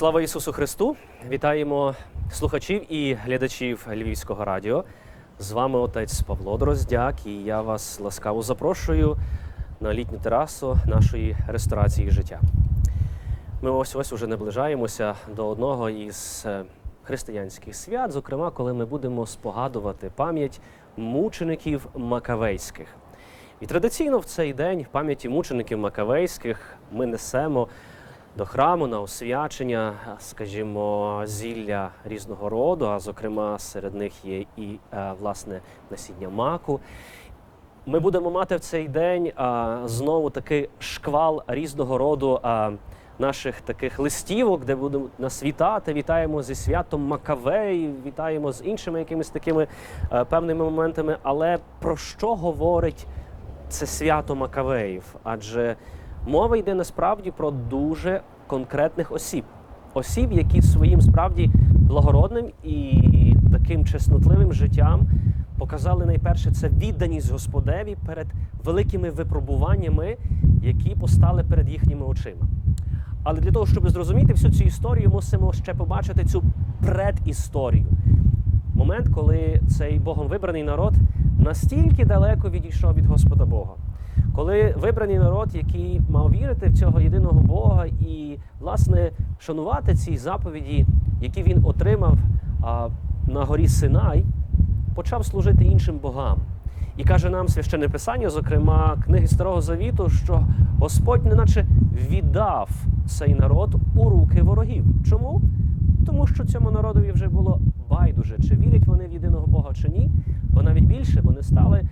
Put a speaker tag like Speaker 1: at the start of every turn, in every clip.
Speaker 1: Слава Ісусу Христу! Вітаємо слухачів і глядачів Львівського радіо. З вами отець Павло Дроздяк, і я вас ласкаво запрошую на літню терасу нашої ресторації життя. Ми ось ось уже наближаємося до одного із е, християнських свят, зокрема, коли ми будемо спогадувати пам'ять мучеників Макавейських. І традиційно в цей день в пам'яті мучеників Макавейських ми несемо до храму на освячення, скажімо, зілля різного роду, а зокрема серед них є і е, власне насіння маку. Ми будемо мати в цей день а, знову такий шквал різного роду наших таких листівок, де будемо нас вітати. Вітаємо зі святом Макавей, вітаємо з іншими якимись такими е, певними моментами. Але про що говорить це свято Макавеїв? Адже мова йде насправді про дуже конкретних осіб. Осіб, які своїм справді благородним і таким чеснотливим життям показали найперше це відданість Господеві перед великими випробуваннями, які постали перед їхніми очима. Але для того, щоб зрозуміти всю цю історію, мусимо ще побачити цю предісторію. Момент, коли цей Богом вибраний народ настільки далеко відійшов від Господа Бога. Коли вибраний народ, який мав вірити в цього єдиного Бога і, власне, шанувати ці заповіді, які він отримав а, на горі Синай, почав служити іншим богам. І каже нам священне писання, зокрема книги Старого Завіту, що Господь неначе віддав цей народ у руки ворогів. Чому? Тому що цьому народові вже було байдуже, чи вірять вони в єдиного Бога чи ні, бо навіть більше вони стали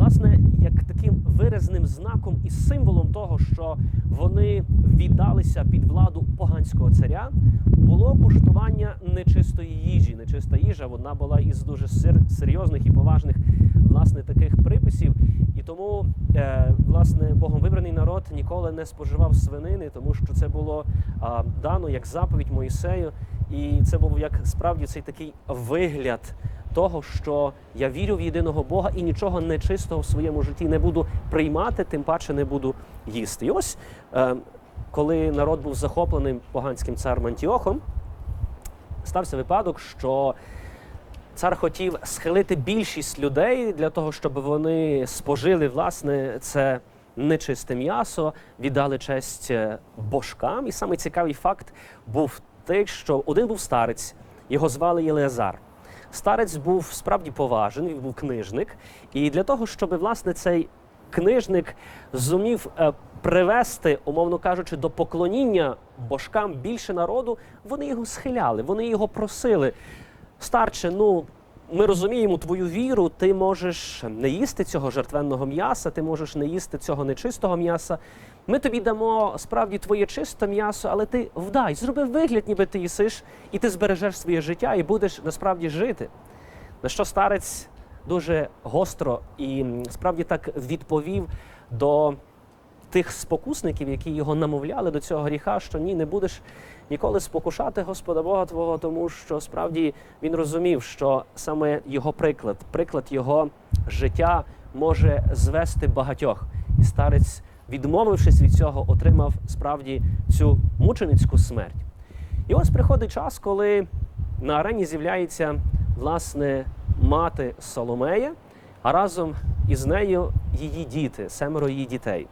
Speaker 1: власне як таким виразним знаком і символом того, що вони віддалися під владу поганського царя, було куштування нечистої їжі. Нечиста їжа вона була із дуже серйозних і поважних власне таких приписів. І тому, е, власне, Богом вибраний народ ніколи не споживав свинини, тому що це було а, дано як заповідь Моїсею, і це був як справді цей такий вигляд того, що я вірю в єдиного Бога і нічого нечистого в своєму житті не буду приймати, тим паче не буду їсти. І ось е, коли народ був захоплений поганським царем Антіохом, стався випадок, що цар хотів схилити більшість людей для того, щоб вони спожили власне це нечисте м'ясо, віддали честь е, божкам. І саме цікавий факт був той, що один був старець, його звали Єлеазар. Старець був справді поважен, він був книжник, і для того, щоб власне цей книжник зумів е, привести, умовно кажучи, до поклоніння божкам більше народу, вони його схиляли, вони його просили. Старче, ну ми розуміємо твою віру, ти можеш не їсти цього жертвенного м'яса, ти можеш не їсти цього нечистого м'яса. Ми тобі дамо справді твоє чисте м'ясо, але ти вдай, зроби вигляд, ніби ти їсиш, і ти збережеш своє життя і будеш насправді жити. На що старець дуже гостро і справді так відповів до тих спокусників, які його намовляли до цього гріха, що ні, не будеш ніколи спокушати Господа Бога Твого, тому що справді він розумів, що саме його приклад, приклад його життя може звести багатьох. І старець, відмовившись від цього, отримав справді цю мученицьку смерть. І ось приходить час, коли на арені з'являється власне мати Соломея, а разом із нею її діти, семеро її дітей.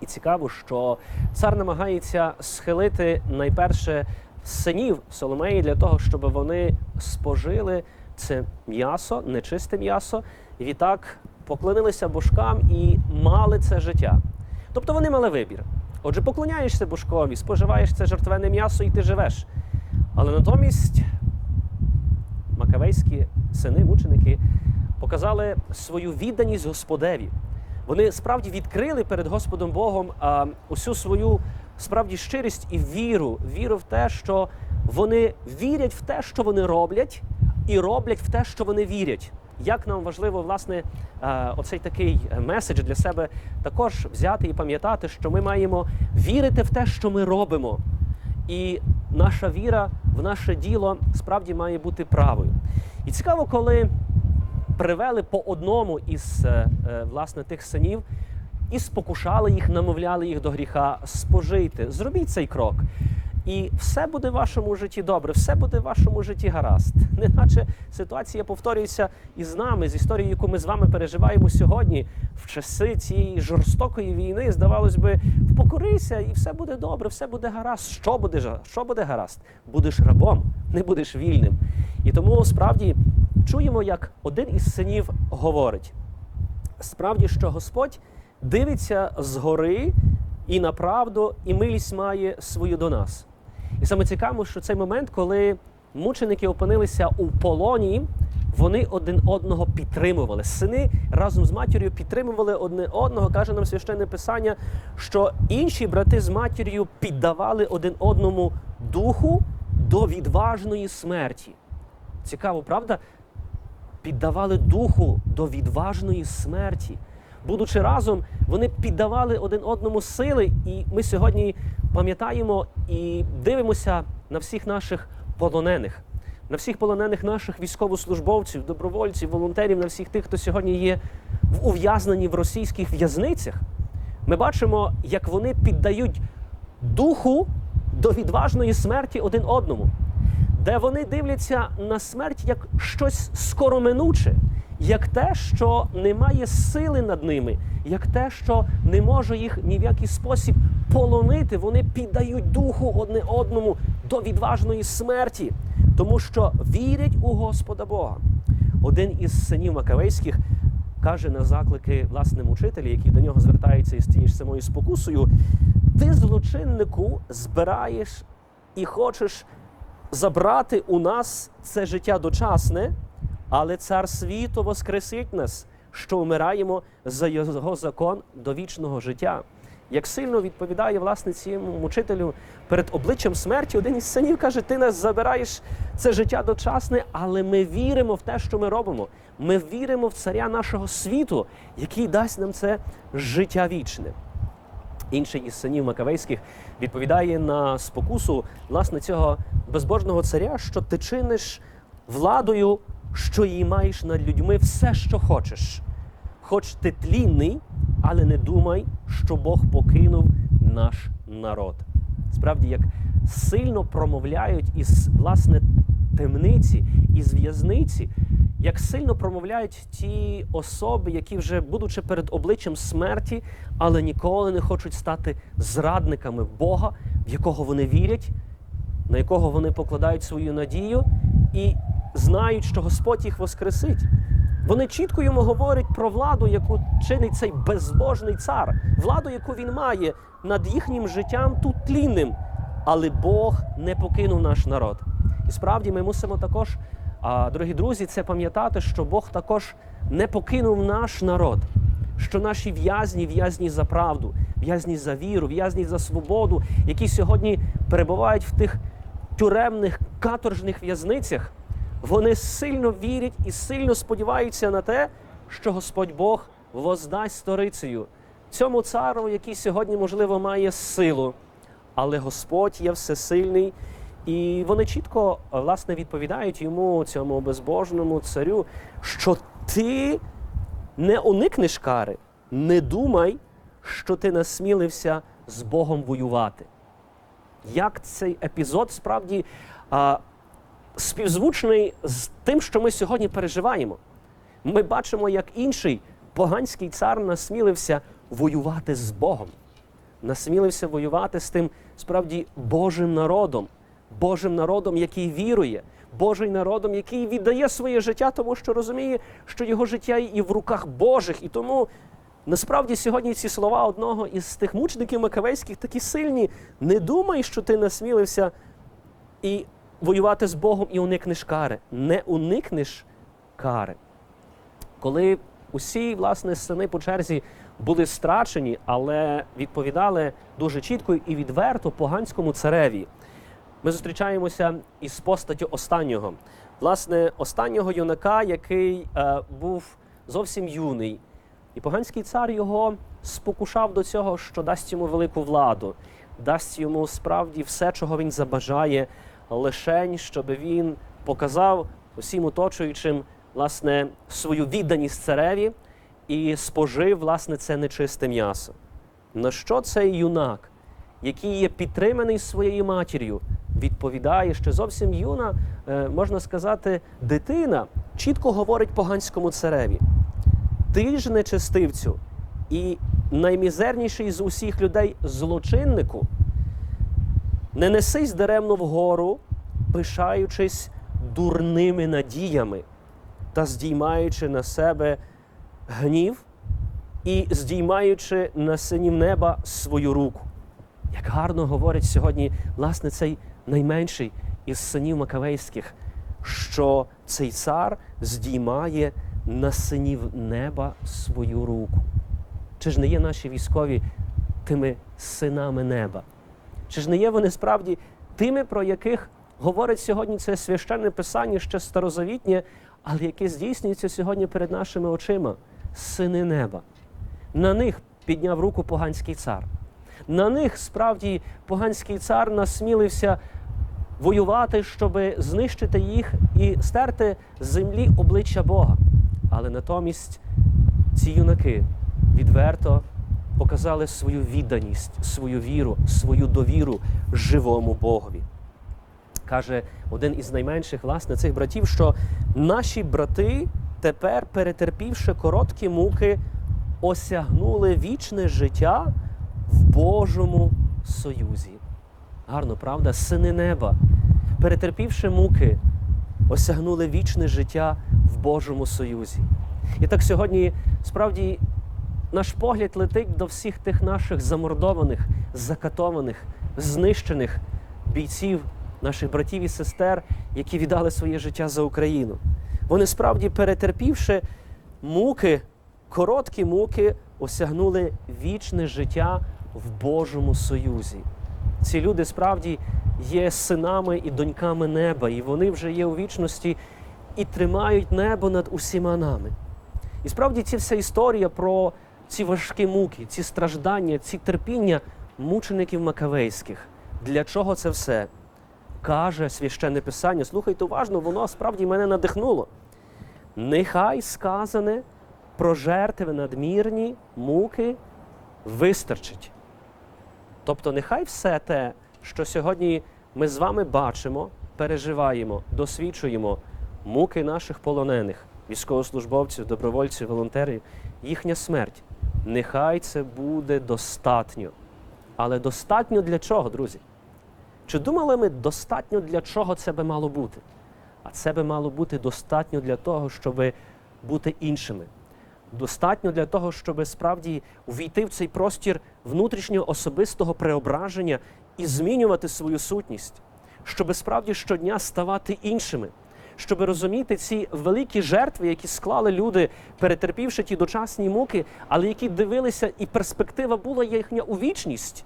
Speaker 1: І цікаво, що цар намагається схилити найперше синів Соломеї для того, щоб вони спожили це м'ясо, нечисте м'ясо, і відтак поклонилися божкам і мали це життя. Тобто вони мали вибір. Отже, поклоняєшся божкові, споживаєш це жертвене м'ясо і ти живеш. Але натомість макавейські сини, мученики, показали свою відданість Господеві. Вони справді відкрили перед Господом Богом а, усю свою справді щирість і віру, віру в те, що вони вірять в те, що вони роблять, і роблять в те, що вони вірять. Як нам важливо, власне, оцей такий меседж для себе також взяти і пам'ятати, що ми маємо вірити в те, що ми робимо. І наша віра в наше діло справді має бути правою. І цікаво, коли привели по одному із е, е, власне тих синів і спокушали їх, намовляли їх до гріха. Спожийте, зробіть цей крок. І все буде в вашому житті добре, все буде в вашому житті гаразд. Неначе ситуація повторюється і з нами, з історією, яку ми з вами переживаємо сьогодні, в часи цієї жорстокої війни, здавалось би, впокорися, і все буде добре, все буде гаразд. Що буде, що буде гаразд? Будеш рабом, не будеш вільним. І тому справді чуємо, як один із синів говорить: справді, що Господь дивиться згори і на правду, і милість має свою до нас. І саме цікаво, що цей момент, коли мученики опинилися у полоні, вони один одного підтримували. Сини разом з матір'ю підтримували одне одного. Каже нам священне писання, що інші брати з матір'ю піддавали один одному духу до відважної смерті. Цікаво, правда? Піддавали духу до відважної смерті. Будучи разом, вони піддавали один одному сили, і ми сьогодні пам'ятаємо і дивимося на всіх наших полонених, на всіх полонених наших військовослужбовців, добровольців, волонтерів, на всіх тих, хто сьогодні є в ув'язнені в російських в'язницях. Ми бачимо, як вони піддають духу до відважної смерті один одному де вони дивляться на смерть як щось скороминуче, як те, що не має сили над ними, як те, що не може їх ні в який спосіб полонити. Вони піддають духу одне одному до відважної смерті, тому що вірять у Господа Бога. Один із синів Макавейських каже на заклики власне мучителі, які до нього звертаються із тією ж самою спокусою: ти злочиннику збираєш і хочеш забрати у нас це життя дочасне, але цар світу воскресить нас, що вмираємо за його закон до вічного життя. Як сильно відповідає власне цьому мучителю перед обличчям смерті, один із синів каже: Ти нас забираєш це життя дочасне, але ми віримо в те, що ми робимо. Ми віримо в царя нашого світу, який дасть нам це життя вічне. Інший із синів Макавейських відповідає на спокусу власне цього безбожного царя, що ти чиниш владою, що її маєш над людьми все, що хочеш. Хоч ти тлінний, але не думай, що Бог покинув наш народ. Справді, як сильно промовляють із власне темниці, із в'язниці, як сильно промовляють ті особи, які вже будучи перед обличчям смерті, але ніколи не хочуть стати зрадниками Бога, в якого вони вірять, на якого вони покладають свою надію і знають, що Господь їх воскресить. Вони чітко йому говорять про владу, яку чинить цей безбожний цар, владу, яку він має над їхнім життям тут тлінним. Але Бог не покинув наш народ. І справді ми мусимо також, а, дорогі друзі, це пам'ятати, що Бог також не покинув наш народ, що наші в'язні, в'язні за правду, в'язні за віру, в'язні за свободу, які сьогодні перебувають в тих тюремних каторжних в'язницях, вони сильно вірять і сильно сподіваються на те, що Господь Бог воздасть сторицею цьому цару, який сьогодні, можливо, має силу, але Господь є всесильний. І вони чітко е, власне відповідають йому, цьому безбожному царю, що ти не уникнеш кари, не думай, що ти насмілився з Богом воювати. Як цей епізод справді а, співзвучний з тим, що ми сьогодні переживаємо. Ми бачимо, як інший поганський цар насмілився воювати з Богом, насмілився воювати з тим справді Божим народом, Божим народом, який вірує, Божим народом, який віддає своє життя, тому що розуміє, що його життя і в руках Божих. І тому насправді сьогодні ці слова одного із тих мучеників Макавейських такі сильні. Не думай, що ти насмілився і воювати з Богом і уникнеш кари. Не уникнеш кари. Коли усі власне сини по черзі були страчені, але відповідали дуже чітко і відверто поганському цареві. Ми зустрічаємося із постаттю останнього. Власне, останнього юнака, який е, був зовсім юний. І поганський цар його спокушав до цього, що дасть йому велику владу, дасть йому справді все, чого він забажає, лишень, щоб він показав усім оточуючим власне свою відданість цареві і спожив власне це нечисте м'ясо. На що цей юнак який є підтриманий своєю матір'ю, відповідає, що зовсім юна, е, можна сказати, дитина чітко говорить поганському цареві: ти ж нечестивцю і наймізерніший з усіх людей злочиннику, не несись даремно вгору, пишаючись дурними надіями та здіймаючи на себе гнів і здіймаючи на синів неба свою руку. Як гарно говорить сьогодні, власне, цей найменший із синів Макавейських, що цей цар здіймає на синів неба свою руку. Чи ж не є наші військові тими синами неба? Чи ж не є вони справді тими, про яких говорить сьогодні це священне писання, ще старозавітнє, але яке здійснюється сьогодні перед нашими очима? Сини неба. На них підняв руку поганський цар. На них справді поганський цар насмілився воювати, щоб знищити їх і стерти з землі обличчя Бога. Але натомість ці юнаки відверто показали свою відданість, свою віру, свою довіру живому Богові. Каже один із найменших власне цих братів, що наші брати тепер, перетерпівши короткі муки, осягнули вічне життя в Божому союзі. Гарно, правда? Сини неба, перетерпівши муки, осягнули вічне життя в Божому союзі. І так сьогодні справді наш погляд летить до всіх тих наших замордованих, закатованих, знищених бійців, наших братів і сестер, які віддали своє життя за Україну. Вони справді, перетерпівши муки, короткі муки, осягнули вічне життя в Божому союзі. Ці люди справді є синами і доньками неба, і вони вже є у вічності і тримають небо над усіма нами. І справді ця вся історія про ці важкі муки, ці страждання, ці терпіння мучеників Макавейських. Для чого це все? Каже священне писання. Слухайте уважно, воно справді мене надихнуло. Нехай сказане про жертви надмірні муки вистачить. Тобто, нехай все те, що сьогодні ми з вами бачимо, переживаємо, досвідчуємо муки наших полонених, військовослужбовців, добровольців, волонтерів, їхня смерть. Нехай це буде достатньо. Але достатньо для чого, друзі? Чи думали ми достатньо для чого це би мало бути? А це би мало бути достатньо для того, щоб бути іншими. Достатньо для того, щоб справді увійти в цей простір внутрішнього особистого преображення і змінювати свою сутність, щоб справді щодня ставати іншими, щоб розуміти ці великі жертви, які склали люди, перетерпівши ті дочасні муки, але які дивилися, і перспектива була їхня у вічність.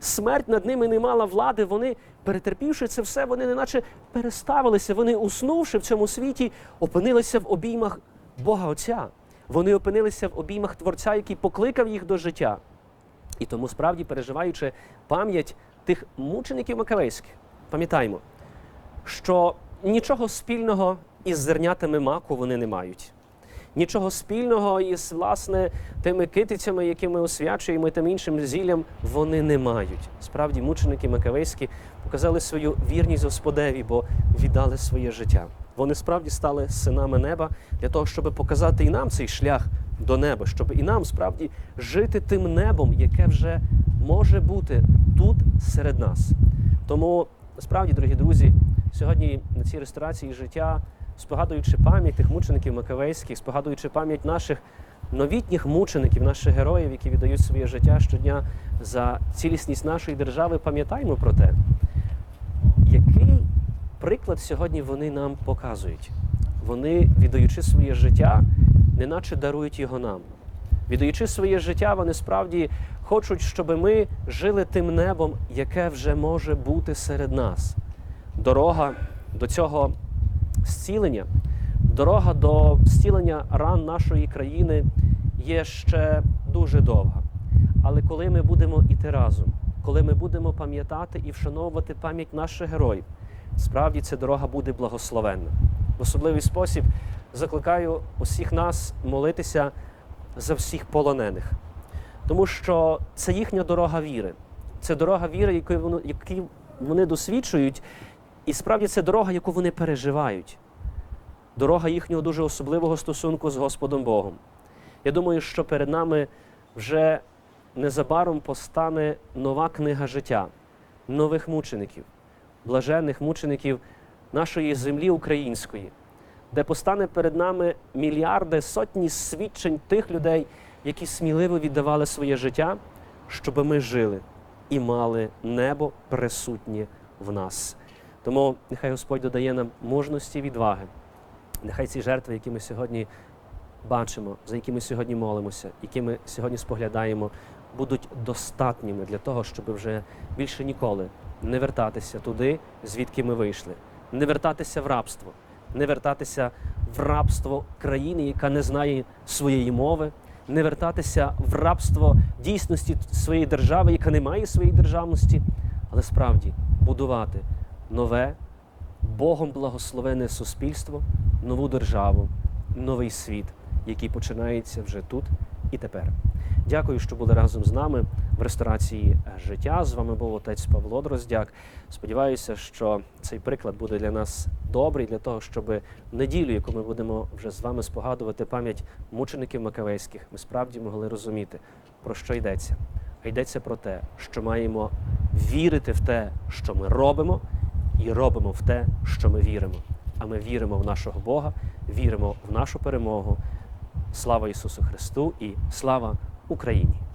Speaker 1: Смерть над ними не мала влади. Вони, перетерпівши це все, вони неначе переставилися. Вони, уснувши в цьому світі, опинилися в обіймах Бога Отця. Вони опинилися в обіймах Творця, який покликав їх до життя. І тому, справді, переживаючи пам'ять тих мучеників Макавейських, пам'ятаємо, що нічого спільного із зернятами маку вони не мають. Нічого спільного із власне тими китицями, які ми освячуємо і тим іншим зіллям, вони не мають. Справді, мученики Макавейські показали свою вірність Господеві, бо віддали своє життя. Вони справді стали синами неба для того, щоб показати і нам цей шлях до неба, щоб і нам справді жити тим небом, яке вже може бути тут серед нас. Тому справді, дорогі друзі, сьогодні на цій ресторації життя, спогадуючи пам'ять тих мучеників Макавейських, спогадуючи пам'ять наших новітніх мучеників, наших героїв, які віддають своє життя щодня за цілісність нашої держави, пам'ятаємо про те, який приклад сьогодні вони нам показують. Вони, віддаючи своє життя, неначе дарують його нам. Віддаючи своє життя, вони справді хочуть, щоб ми жили тим небом, яке вже може бути серед нас. Дорога до цього зцілення, дорога до зцілення ран нашої країни є ще дуже довга. Але коли ми будемо іти разом, коли ми будемо пам'ятати і вшановувати пам'ять наших героїв, справді ця дорога буде благословенна. В особливий спосіб закликаю усіх нас молитися за всіх полонених, тому що це їхня дорога віри, це дорога віри, яку вони, які вони досвідчують, і справді це дорога, яку вони переживають. Дорога їхнього дуже особливого стосунку з Господом Богом. Я думаю, що перед нами вже незабаром постане нова книга життя, нових мучеників, блаженних мучеників нашої землі української, де постане перед нами мільярди, сотні свідчень тих людей, які сміливо віддавали своє життя, щоб ми жили і мали небо присутнє в нас. Тому нехай Господь додає нам мужності і відваги. Нехай ці жертви, які ми сьогодні бачимо, за які ми сьогодні молимося, які ми сьогодні споглядаємо, будуть достатніми для того, щоб вже більше ніколи не вертатися туди, звідки ми вийшли, не вертатися в рабство, не вертатися в рабство країни, яка не знає своєї мови, не вертатися в рабство дійсності своєї держави, яка не має своєї державності, але справді будувати нове, Богом благословене суспільство, нову державу, новий світ, який починається вже тут і тепер. Дякую, що були разом з нами в ресторації життя. З вами був отець Павло Дроздяк. Сподіваюся, що цей приклад буде для нас добрий для того, щоб неділю, яку ми будемо вже з вами спогадувати пам'ять мучеників Макавейських, ми справді могли розуміти, про що йдеться. А йдеться про те, що маємо вірити в те, що ми робимо, і робимо в те, що ми віримо. А ми віримо в нашого Бога, віримо в нашу перемогу. Слава Ісусу Христу і слава Україні!